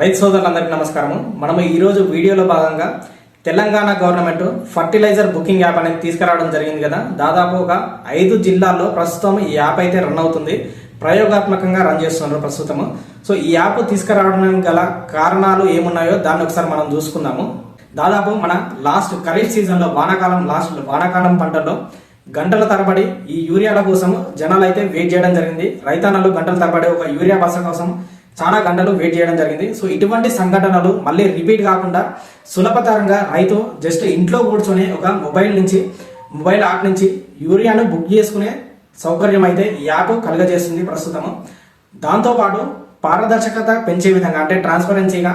రైతు సోదరులందరికీ నమస్కారం మనము ఈరోజు వీడియోలో భాగంగా Telangana government fertiliser booking app అనేది తీసుకురావడం జరిగింది కదా. దాదాపు ఒక ఐదు జిల్లాల్లో ప్రస్తుతం ఈ యాప్ అయితే రన్ అవుతుంది. ప్రయోగాత్మకంగా రన్ చేస్తున్నారు ప్రస్తుతము. సో ఈ యాప్ తీసుకురావడానికి గల కారణాలు ఏమున్నాయో దాన్ని ఒకసారి మనం చూసుకుందాము. దాదాపు మన లాస్ట్ ఖరీఫ్ సీజన్లో వానాకాలం లాస్ట్ వానాకాలం పంటల్లో గంటల తరబడి ఈ యూరియాల కోసం జనాలు అయితే వెయిట్ చేయడం జరిగింది. రైతాన్నలు గంటల తరబడి ఒక యూరియా బస కోసం చాలా గంటలు వెయిట్ చేయడం జరిగింది. సో ఇటువంటి సంఘటనలు మళ్ళీ రిపీట్ కాకుండా సులభతరంగా రైతు జస్ట్ ఇంట్లో కూర్చొని ఒక మొబైల్ నుంచి మొబైల్ యాప్ నుంచి యూరియాను బుక్ చేసుకునే సౌకర్యం అయితే ఈ యాప్ కలుగజేస్తుంది ప్రస్తుతము. దాంతోపాటు పారదర్శకత పెంచే విధంగా అంటే ట్రాన్స్పరెన్సీగా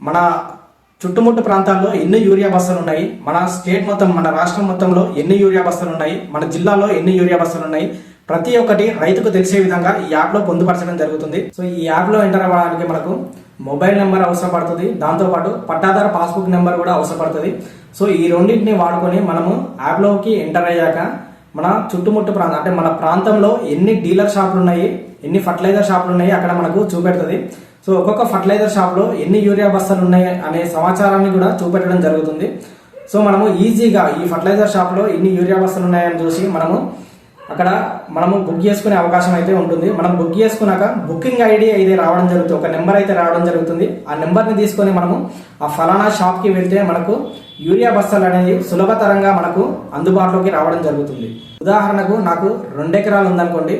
మన చుట్టుముట్టు ప్రాంతాల్లో ఎన్ని యూరియా బస్తాలు ఉన్నాయి మన స్టేట్ మొత్తం మన రాష్ట్రం మొత్తంలో ఎన్ని యూరియా బస్తాలు ఉన్నాయి మన జిల్లాలో ఎన్ని యూరియా బస్తాలు ఉన్నాయి ప్రతి ఒక్కటి రైతుకు తెలిసే విధంగా ఈ యాప్లో పొందుపరచడం జరుగుతుంది. సో ఈ యాప్లో ఎంటర్ అవ్వడానికి మనకు మొబైల్ నెంబర్ అవసరం పడుతుంది. దాంతోపాటు పట్టాదార పాస్బుక్ నెంబర్ కూడా అవసరం పడుతుంది. సో ఈ రెండింటిని వాడుకొని మనము యాప్లోకి ఎంటర్ అయ్యాక మన చుట్టుముట్టు ప్రాంతం అంటే మన ప్రాంతంలో ఎన్ని డీలర్ షాపులు ఉన్నాయి ఎన్ని ఫర్టిలైజర్ షాపులు ఉన్నాయి అక్కడ మనకు చూపెడుతుంది. సో ఒక్కొక్క ఫర్టిలైజర్ షాప్లో ఎన్ని యూరియా బస్తాలు ఉన్నాయి అనే సమాచారాన్ని కూడా చూపెట్టడం జరుగుతుంది. సో మనము ఈజీగా ఈ ఫర్టిలైజర్ షాప్లో ఎన్ని యూరియా బస్తాలు ఉన్నాయని చూసి మనము అక్కడ మనము బుక్ చేసుకునే అవకాశం అయితే ఉంటుంది. మనం బుక్ చేసుకున్నాక బుకింగ్ ఐడి అయితే రావడం జరుగుతుంది. ఒక నెంబర్ అయితే రావడం జరుగుతుంది. ఆ నెంబర్ని తీసుకొని మనము ఆ ఫలానా షాప్కి వెళ్తే మనకు యూరియా బస్తాలు అనేది సులభతరంగా మనకు అందుబాటులోకి రావడం జరుగుతుంది. ఉదాహరణకు నాకు రెండు ఎకరాలు ఉందనుకోండి.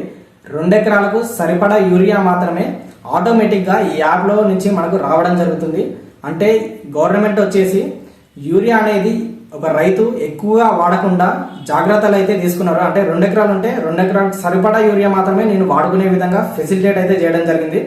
రెండు ఎకరాలకు సరిపడా యూరియా మాత్రమే ఆటోమేటిక్గా ఈ యాప్లో నుంచి మనకు రావడం జరుగుతుంది. అంటే గవర్నమెంట్ వచ్చేసి యూరియా అనేది ఒక రైతు ఎక్కువగా వాడకుండా జాగ్రత్తలు అయితే తీసుకున్నారు. అంటే రెండు ఎకరాలు ఉంటే రెండు ఎకరాలకు సరిపడా యూరియా మాత్రమే నేను వాడుకునే విధంగా ఫెసిలిటేట్ అయితే చేయడం జరిగింది.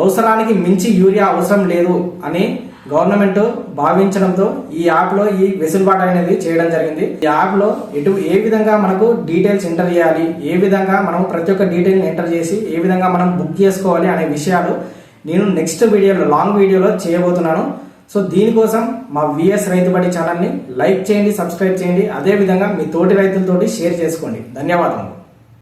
అవసరానికి మించి యూరియా అవసరం లేదు అని గవర్నమెంట్ భావించడంతో ఈ యాప్లో ఈ వెసులుబాటు అనేది చేయడం జరిగింది. ఈ యాప్లో ఎటు ఏ విధంగా మనకు డీటెయిల్స్ ఎంటర్ చేయాలి ఏ విధంగా మనం ప్రతి ఒక్క డీటెయిల్ని ఎంటర్ చేసి ఏ విధంగా మనం బుక్ చేసుకోవాలి అనే విషయాలు నేను నెక్స్ట్ వీడియోలో లాంగ్ వీడియోలో చేయబోతున్నాను. సో దీనికోసం మా విఎస్ రైతుబడి ఛానల్ని లైక్ చేయండి సబ్స్క్రైబ్ చేయండి. అదేవిధంగా మీ తోటి రైతులతోటి షేర్ చేసుకోండి. ధన్యవాదములు.